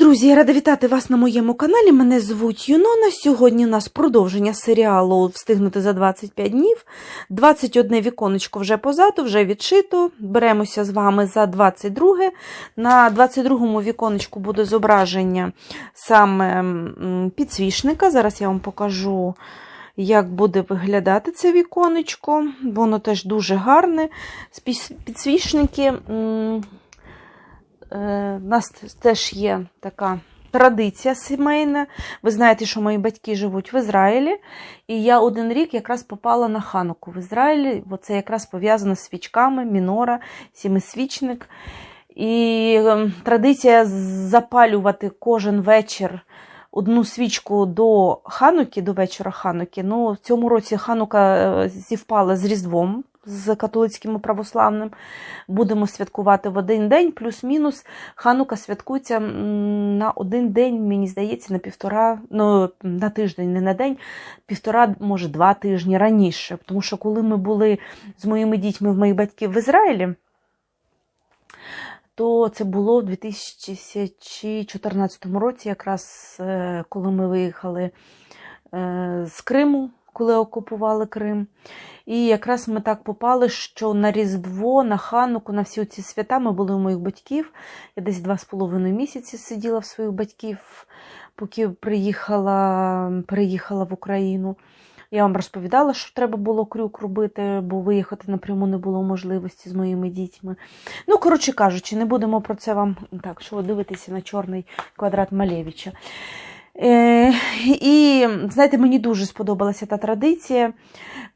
друзі, я рада вітати вас на моєму каналі. Мене звуть Юнона. Сьогодні у нас продовження серіалу Встигнути за 25 днів. 21 віконечко вже позаду, вже відшито. Беремося з вами за 22. На 22-му віконечку буде зображення саме м, підсвічника. Зараз я вам покажу. Як буде виглядати це віконечко, воно теж дуже гарне. Підсвічники У нас теж є така традиція сімейна. Ви знаєте, що мої батьки живуть в Ізраїлі, і я один рік якраз попала на хануку в Ізраїлі, бо це якраз пов'язано з свічками, мінора, сімисвічник. І ем, традиція запалювати кожен вечір одну свічку до хануки, до вечора хануки. Ну, в цьому році ханука е, зівпала з Різдвом. З католицьким і православним будемо святкувати в один день, плюс-мінус. Ханука святкується на один день, мені здається, на півтора, ну на тиждень, не на день, півтора, може, два тижні раніше. Тому що коли ми були з моїми дітьми в моїх батьків в Ізраїлі, то це було в 2014 році, якраз е, коли ми виїхали е, з Криму, коли окупували Крим. І якраз ми так попали, що на Різдво, на Хануку, на всі ці свята ми були у моїх батьків. Я десь два з половиною місяці сиділа в своїх батьків, поки приїхала, приїхала в Україну. Я вам розповідала, що треба було крюк робити, бо виїхати напряму не було можливості з моїми дітьми. Ну, коротше кажучи, не будемо про це вам так, що ви дивитеся на чорний квадрат Малевича. Е, і знаєте, мені дуже сподобалася та традиція.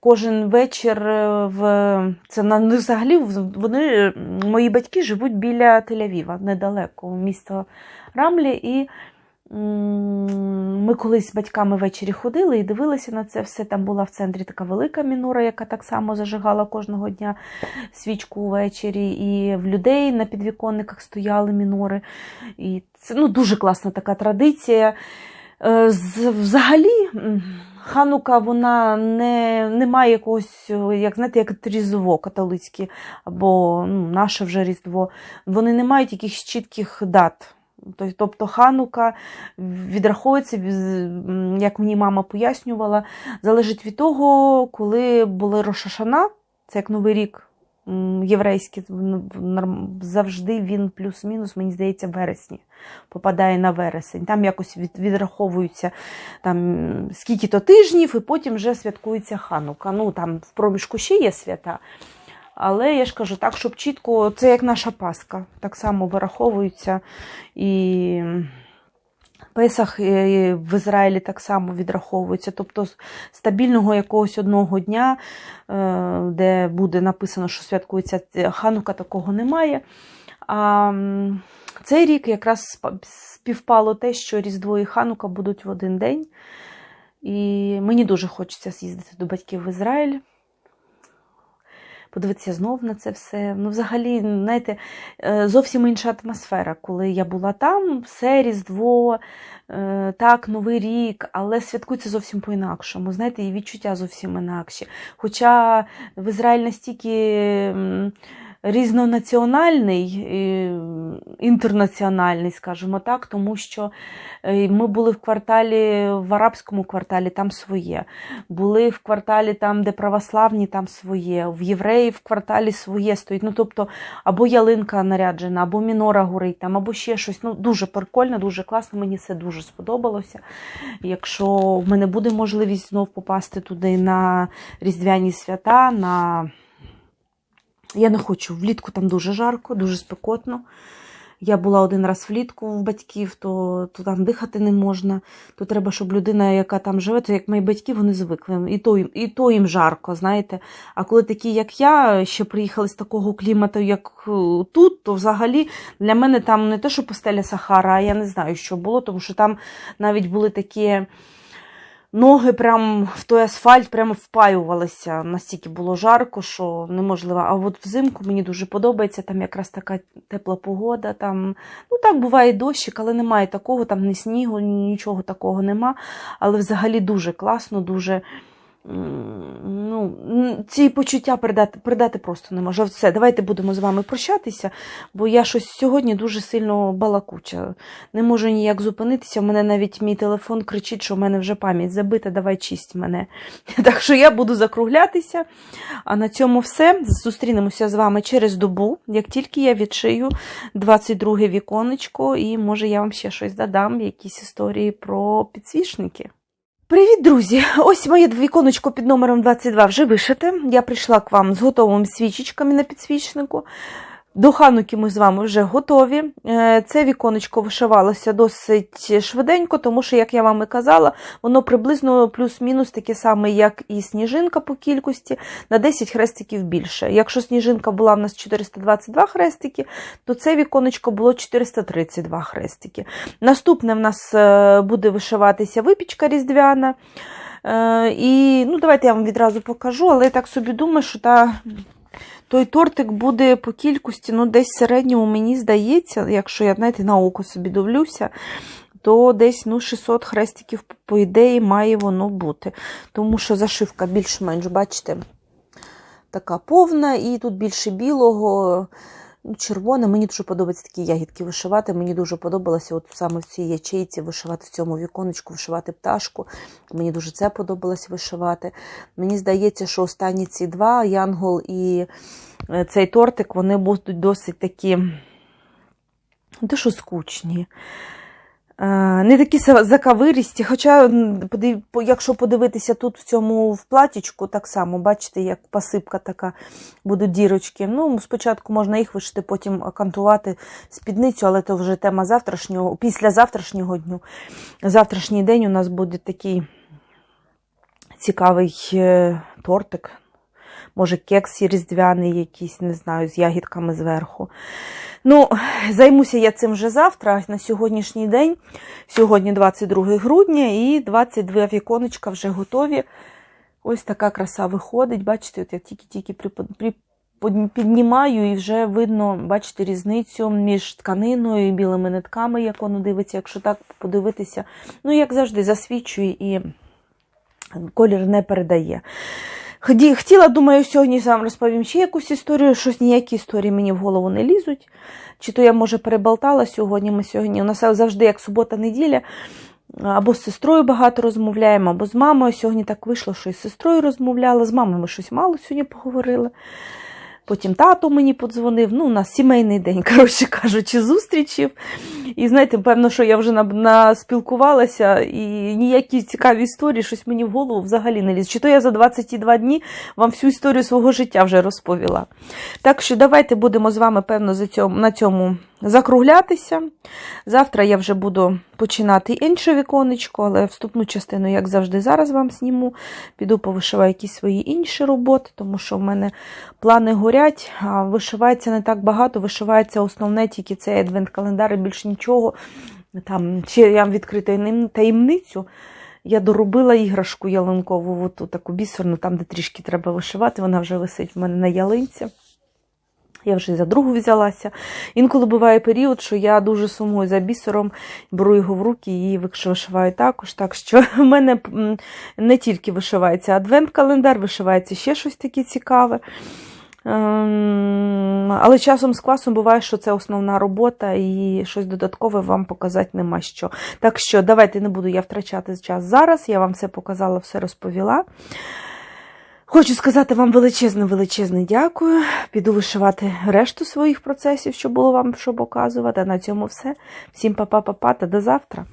Кожен вечір е, в це на ну, взагалі вони, мої батьки живуть біля Тель-Авіва, недалеко, місто Рамлі. І ми колись з батьками ввечері ходили і дивилися на це все. Там була в центрі така велика мінора, яка так само зажигала кожного дня свічку ввечері. І в людей на підвіконниках стояли мінори. І це ну, дуже класна така традиція. Е, Взагалі, Ханука вона не, не має якогось, е, як знаєте, як Різдво католицьке, або ну, наше вже Різдво. Вони не мають якихось чітких дат. Тобто Ханука відраховується, як мені мама пояснювала, залежить від того, коли були Рошашана, це як Новий рік єврейський, завжди він плюс-мінус, мені здається, в вересні попадає на вересень. Там якось від, відраховуються там, скільки то тижнів, і потім вже святкується Ханука. Ну, там в проміжку ще є свята. Але я ж кажу, так, щоб чітко, це як наша Пасха, так само вираховується. І Песах е, в Ізраїлі так само відраховується. Тобто з стабільного якогось одного дня, е, де буде написано, що святкується Ханука, такого немає. А цей рік якраз співпало те, що Різдво і Ханука будуть в один день. І мені дуже хочеться з'їздити до батьків в Ізраїль. Подивитися знов на це все. Ну, взагалі, знаєте, е, зовсім інша атмосфера. Коли я була там, все Різдво, е, так, Новий рік, але святкується зовсім по-інакшому. Знаєте, і відчуття зовсім інакші. Хоча в Ізраїль настільки різнонаціональний, інтернаціональний, скажімо так, тому що е, ми були в кварталі, в арабському кварталі, там своє. Були в кварталі, там, де православні, там своє. В євреїв в кварталі своє стоїть. Ну, тобто, або ялинка наряджена, або мінора горить, там, або ще щось. Ну, дуже прикольно, дуже класно. Мені це дуже сподобалося. Якщо в мене буде можливість знов попасти туди на Різдвяні свята, на я не хочу. Влітку там дуже жарко, дуже спекотно. Я була один раз влітку в батьків, то, то там дихати не можна. То треба, щоб людина, яка там живе, то як мої батьки, вони звикли. І то, і то їм жарко, знаєте. А коли такі, як я, ще приїхали з такого клімату, як е, тут, то взагалі для мене там не те, що постеля Сахара, а я не знаю, що було, тому що там навіть були такі ноги прям в той асфальт прямо впаювалися. Настільки було жарко, що неможливо. А от взимку мені дуже подобається, там якраз така тепла погода. Там, ну так буває дощик, але немає такого, там ні снігу, нічого такого нема. Але взагалі дуже класно, дуже ну, ці почуття передати, передати просто не можу. Все, давайте будемо з вами прощатися, бо я щось сьогодні дуже сильно балакуча. Не можу ніяк зупинитися. У мене навіть мій телефон кричить, що в мене вже пам'ять забита, давай чисть мене. Так що я буду закруглятися. А на цьому все. Зустрінемося з вами через добу, як тільки я відшию 22 віконечко, і може я вам ще щось додам, якісь історії про підсвічники. Привіт, друзі! Ось моє віконечко під номером 22 вже вишите. Я прийшла к вам з готовими свічечками на підсвічнику. До хануки ми з вами вже готові. Е, Це віконечко вишивалося досить швиденько, тому що, як я вам і казала, воно приблизно плюс-мінус таке саме, як і сніжинка по кількості, на 10 хрестиків більше. Якщо сніжинка була в нас 422 хрестики, то це віконечко було 432 хрестики. Наступне в нас е, буде вишиватися випічка різдвяна. Е, І ну, давайте я вам відразу покажу, але я так собі думаю, що та той тортик буде по кількості, ну, десь середньому, мені здається, якщо я, знаєте, на око собі дивлюся, то десь ну, 600 хрестиків, по ідеї, має воно бути. Тому що зашивка більш-менш, бачите, така повна, і тут більше білого, червоне. Мені дуже подобається такі ягідки вишивати. Мені дуже подобалося от саме в цій ячейці вишивати в цьому віконечку, вишивати пташку. Мені дуже це подобалось вишивати. Мені здається, що останні ці два Янгол і е, цей тортик, вони будуть досить такі, дуже скучні. Е, Не такі закавиристі, хоча, якщо подивитися тут в цьому в платічку, так само, бачите, як посипка така, будуть дірочки. Ну, спочатку можна їх вишити, потім окантувати спідницю, але це вже тема завтрашнього, після завтрашнього дню. Завтрашній день у нас буде такий цікавий е, тортик. Може, кекс різдвяний якийсь, не знаю, з ягідками зверху. Ну, займуся я цим вже завтра, на сьогоднішній день. Сьогодні 22 грудня і 22 віконечка вже готові. Ось така краса виходить. Бачите, от я тільки-тільки піднімаю і вже видно, бачите, різницю між тканиною і білими нитками, як воно дивиться, якщо так подивитися. Ну, як завжди, засвічує і колір не передає. Хотіла, думаю, сьогодні вам розповім ще якусь історію, щось ніякі історії мені в голову не лізуть. Чи то я, може, переболтала сьогодні. Ми сьогодні у нас завжди як субота-неділя. Або з сестрою багато розмовляємо, або з мамою. Сьогодні так вийшло, що і з сестрою розмовляла. З мамою ми щось мало сьогодні поговорили. Потім тато мені подзвонив. Ну, у нас сімейний день, коротше кажучи, зустрічів. І знаєте, певно, що я вже наспілкувалася, і ніякі цікаві історії, щось мені в голову взагалі не ліз. Чи то я за 22 дні вам всю історію свого життя вже розповіла. Так що давайте будемо з вами, певно, на цьому закруглятися. Завтра я вже буду починати інше віконечко, але вступну частину, як завжди, зараз вам зніму. Піду повишиваю якісь свої інші роботи, тому що в мене плани горять, а вишивається не так багато, вишивається основне тільки цей адвент-календар і більш нічого. Там ще я вам відкрию таємницю. Я доробила іграшку ялинкову, оту таку бісерну, там, де трішки треба вишивати, вона вже висить в мене на ялинці. Я вже за другу взялася. Інколи буває період, що я дуже сумую за бісером, беру його в руки і вишиваю також. Так що в мене не тільки вишивається адвент-календар, вишивається ще щось таке цікаве. Ем, Але часом з класом буває, що це основна робота і щось додаткове вам показати нема що. Так що давайте не буду я втрачати час зараз. Я вам все показала, все розповіла. Хочу сказати вам величезне, величезне дякую. Піду вишивати решту своїх процесів, що було вам що показувати. А на цьому все. Всім па-па-па-па та до завтра.